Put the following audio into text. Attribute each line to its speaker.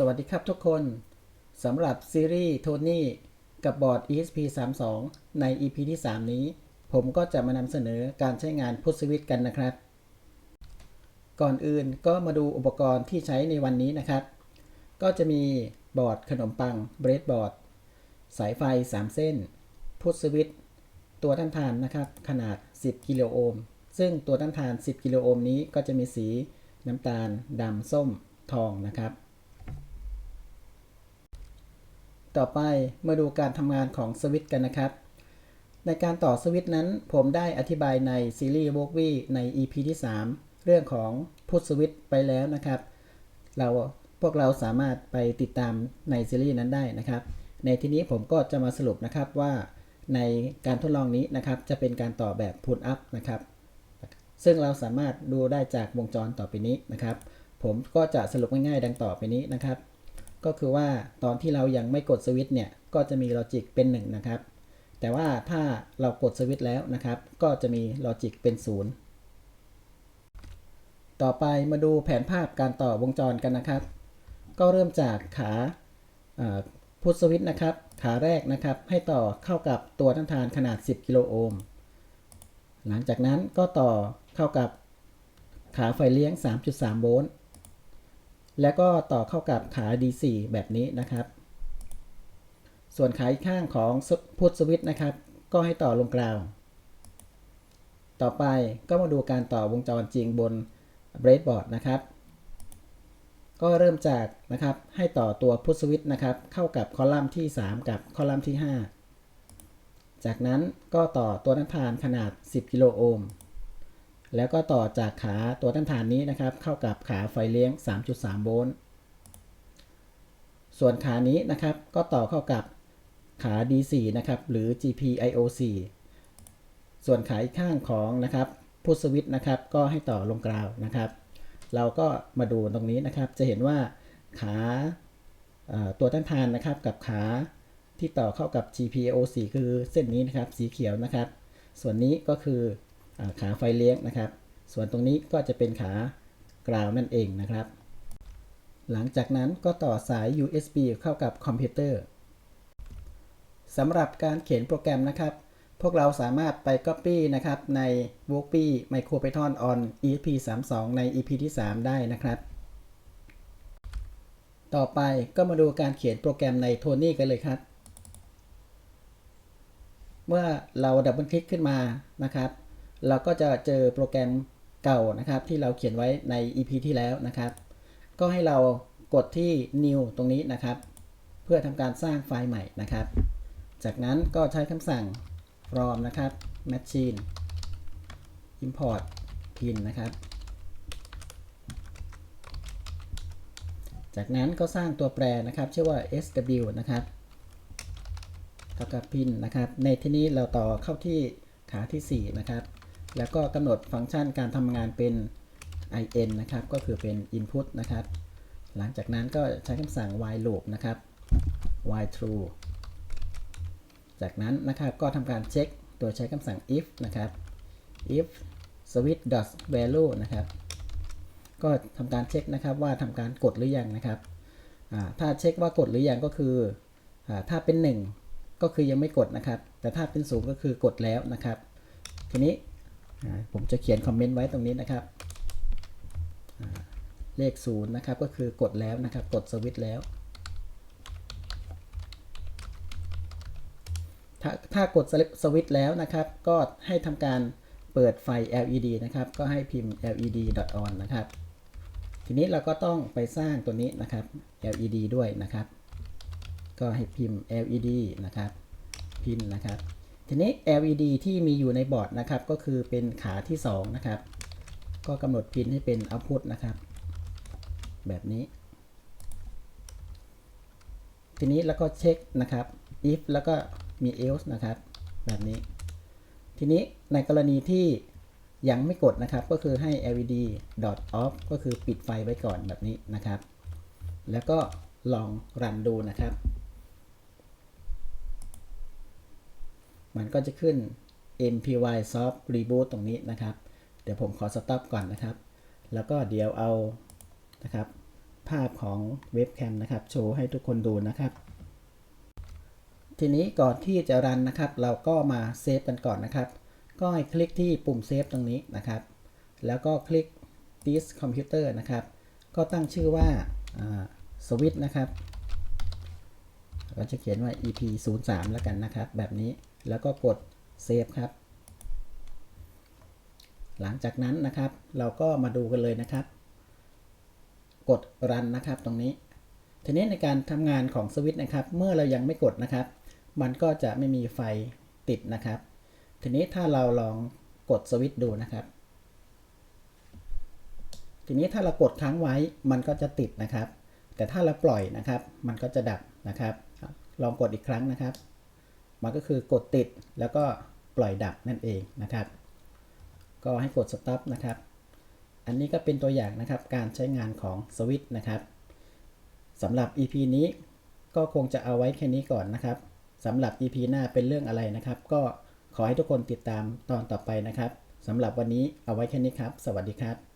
Speaker 1: สวัสดีครับทุกคน สำหรับซีรีส์โทนี่กับบอร์ด ESP32 ใน EP ที่ 3 นี้ ผมก็จะมานำเสนอการใช้งานพุทสวิตกันนะครับ ก่อนอื่นก็มาดูอุปกรณ์ที่ใช้ในวันนี้นะครับ ก็จะมีบอร์ดขนมปังเบรดบอร์ด สายไฟ 3 เส้น พุทสวิตตัวต้านทานนะครับ ขนาด 10 กิโลโอห์ม ซึ่งตัวต้านทาน 10 กิโลโอห์มนี้ก็จะมีสีน้ำตาลดำส้มทองนะครับ ต่อไปมาดูการทำงานของสวิตช์กันนะครับ ในการต่อสวิตช์นั้นผมได้อธิบายในซีรีส์ w o k w i ใน EP ที่ 3 เรื่องของพุทสวิตช์ไปแล้วนะครับ เราพวกเราสามารถไปติดตามในซีรีส์นั้นได้นะครับ ในที่นี้ผมก็จะมาสรุปนะครับว่าในการทดลองนี้นะครับจะเป็นการต่อแบบพุทอัพนะครับ ซึ่งเราสามารถดูได้จากวงจรต่อไปนี้นะครับ ผมก็จะสรุปง่ายๆ ดังต่อไปนี้นะครับ ก็คือว่าตอนที่เรายังไม่กดสวิตช์เนี่ยก็จะมีลอจิกเป็น1นะครับแต่ว่าถ้าเรากดสวิตช์แล้วนะครับ ก็จะมีลอจิกเป็น 0 ต่อไปมาดูแผนภาพการต่อวงจรกันนะครับ ก็เริ่มจากขาพุทสวิตช์นะครับ ขาแรกนะครับ ให้ต่อเข้ากับตัวต้านทานขนาด 10 กิโลโอห์มหลังจากนั้นก็ต่อเข้ากับขาไฟเลี้ยง 3.3 โวลต์ แล้วก็ต่อเข้ากับขา D4 แบบนี้นะครับ ส่วนขาอีกข้างของพุทสวิตช์นะครับ ก็ให้ต่อลงกลางต่อไปก็มาดูการต่อวงจรจริงบนเบรดบอร์ดนะครับ ก็เริ่มจากนะครับให้ต่อตัวพุทสวิตช์นะครับ เข้ากับคอลัมน์ที่ 3 กับคอลัมน์ที่ 5 จากนั้นก็ต่อตัวต้านทานขนาด 10 กิโลโอห์ม แล้วก็ต่อจากขาตัวต้านทานนี้นะครับ เข้ากับขาไฟเลี้ยง 3.3 โวลต์ ส่วนขานี้นะครับ ก็ต่อเข้ากับขา D4 นะครับ หรือ GPIO4 ส่วนขาอีกข้างของนะครับพุทสวิตนะครับ ก็ให้ต่อลงกราวนะครับ เราก็มาดูตรงนี้นะครับ จะเห็นว่าขาตัวต้านทานนะครับกับขาที่ต่อเข้ากับ GPIO4 คือเส้นนี้นะครับ สีเขียวนะครับ ส่วนนี้ก็คือ ขาไฟเลี้ยงนะครับ ส่วนตรงนี้ก็จะเป็นขากราวนั่นเองนะครับ หลังจากนั้นก็ต่อสาย USB เข้ากับคอมพิวเตอร์สำหรับการเขียนโปรแกรมนะครับ พวกเราสามารถไป Copy นะครับใน w o r k p y MicroPython on ESP32 ใน EP ที่ 3 ได้นะครับ ต่อไปก็มาดูการเขียนโปรแกรมใน Tony กันเลยครับ เมื่อเราดับเบิลคลิกขึ้นมานะครับ เราก็จะเจอโปรแกรมเก่านะครับ ที่เราเขียนไว้ใน EP ที่แล้วนะครับ ก็ให้เรากดที่ new ตรงนี้นะครับ เพื่อทำการสร้างไฟล์ใหม่นะครับ จากนั้นก็ใช้คำสั่ง from นะครับ machine import pin นะครับ จากนั้นก็สร้างตัวแปรนะครับชื่อว่า sw นะครับเท่ากับ pin นะครับ ในที่นี้เราต่อเข้าที่ขาที่ 4 นะครับ แล้วก็กำหนดฟังก์ชันการทำงานเป็น in นะครับ ก็คือเป็น input นะครับ หลังจากนั้นก็ใช้คำสั่ง while loop นะครับ while true จากนั้นนะครับก็ทำการเช็คโดยใช้คำสั่ง if นะครับ if switch dot value นะครับ ก็ทำการเช็คนะครับว่าทำการกดหรือยังนะครับถ้าเช็คว่ากดหรือยังก็คืออถ้าเป็น 1 ก็คือยังไม่กดนะครับ แต่ถ้าเป็น0ก็คือกดแล้วนะครับ ทีนี้ ผมจะเขียนคอมเมนต์ไว้ตรงนี้นะครับ เลข0นะครับก็คือกดแล้วนะครับ กดสวิตช์แล้ว ถ้าถ้ากดสวิตช์แล้วนะครับ ก็ให้ทำการเปิดไฟ LED นะครับ ก็ให้พิมพ์ LED on นะครับ ทีนี้เราก็ต้องไปสร้างตัวนี้นะครับ LED ด้วยนะครับ ก็ให้พิมพ์ LED นะครับ พินนะครับ ทีนี้ LED ที่มีอยู่ในบอร์ดนะครับ ก็คือเป็นขาที่2นะครับ ก็กำหนดพินให้เป็น output นะครับ แบบนี้ ทีนี้แล้วก็เช็คนะครับ if แล้วก็มี else นะครับ แบบนี้ ทีนี้ในกรณีที่ยังไม่กดนะครับ ก็คือให้ led dot off ก็คือปิดไฟไว้ก่อนแบบนี้นะครับ แล้วก็ลองรันดูนะครับ มันก็จะขึ้น mpy soft reboot ตรงนี้นะครับ เดี๋ยวผมขอ stop ก่อนนะครับ แล้วก็เดี๋ยวเอานะครับ ภาพของเว็บแคมนะครับ โชว์ให้ทุกคนดูนะครับ ทีนี้ก่อนที่จะรันนะครับ เราก็มาเซฟกันก่อนนะครับ ก็ให้คลิกที่ปุ่มเซฟตรงนี้นะครับ แล้วก็คลิก this computer นะครับ ก็ตั้งชื่อว่าสวิตนะครับเราจะเขียนว่า ep 0 3แล้วกันนะครับ แบบนี้ แล้วก็กดเซฟครับ หลังจากนั้นนะครับ เราก็มาดูกันเลยนะครับ กดรันนะครับตรงนี้ ทีนี้ในการทำงานของสวิตช์นะครับ เมื่อเรายังไม่กดนะครับ มันก็จะไม่มีไฟติดนะครับ ทีนี้ถ้าเราลองกดสวิตช์ดูนะครับ ทีนี้ถ้าเรากดค้างไว้มันก็จะติดนะครับ แต่ถ้าเราปล่อยนะครับ มันก็จะดับนะครับ ลองกดอีกครั้งนะครับ มันก็คือกดติดแล้วก็ปล่อยดับนั่นเองนะครับ ก็ให้กด stop นะครับ อันนี้ก็เป็นตัวอย่างนะครับการใช้งานของสวิตช์นะครับสำหรับ EP นี้ก็คงจะเอาไว้แค่นี้ก่อนนะครับสำหรับ EP หน้าเป็นเรื่องอะไรนะครับ ก็ขอให้ทุกคนติดตามตอนต่อไปนะครับสำหรับวันนี้เอาไว้แค่นี้ครับ สวัสดีครับ